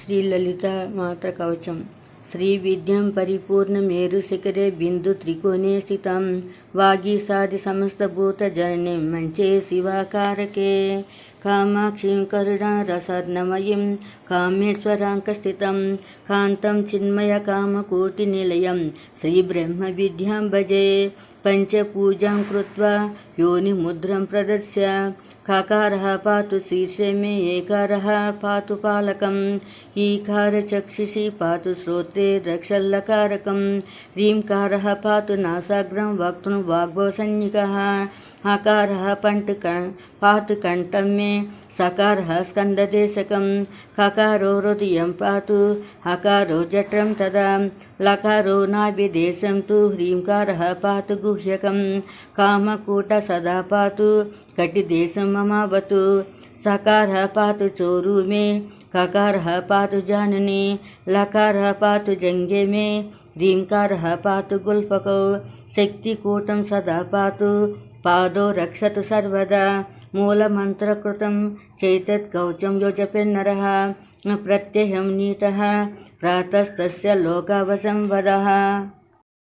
శ్రీ లలిత మాత కవచం. శ్రీ విద్యం పరిపూర్ణమేరు శిఖరే బిందు త్రికోణే స్థితం. వాగీసాది సమస్తభూత జరణ్యం మంచే శివాకారకే. कामाक्षीं करुणारसर्णमयीं कामेश्वराङ्कस्थितं कान्तं चिन्मयकामकोटिनिलयं श्रीब्रह्मविद्यां भजे पञ्चपूजां कृत्वा योनिमुद्रं प्रदर्श्य काकारः पातु शीर्षे मे एकारः पातु पालकम् ईकारचक्षुषि पातु श्रोत्रे रक्षल्लकारकं ह्रीङ्कारः पातु नासाग्रं वक्तुं वाग्भवसंज्ञिकः हकारः पण्टक पातु कण्ठं मे सकारः स्कन्ददेशकं ककारो हृदयं पातु हकारो जठरं तदा लकारो नाभिदेशं तु ह्रीङ्कारः पातु गुह्यकं कामकूटसदा पातु कटिदेशं ममावतु सकारः पातु चोरु मे ककारः पातु जाननी लकारः पातु जङ्गे मे ह्रीङ्कारः पातु गुल्फकौ शक्तिकूटं सदा पातु पादौ रक्षतु सर्वदा। मूलमन्त्रकृतं चैतत्कवचं यो जपेन्नरः प्रत्ययं नीतः। प्रातस्तस्य लोकावसंवदः।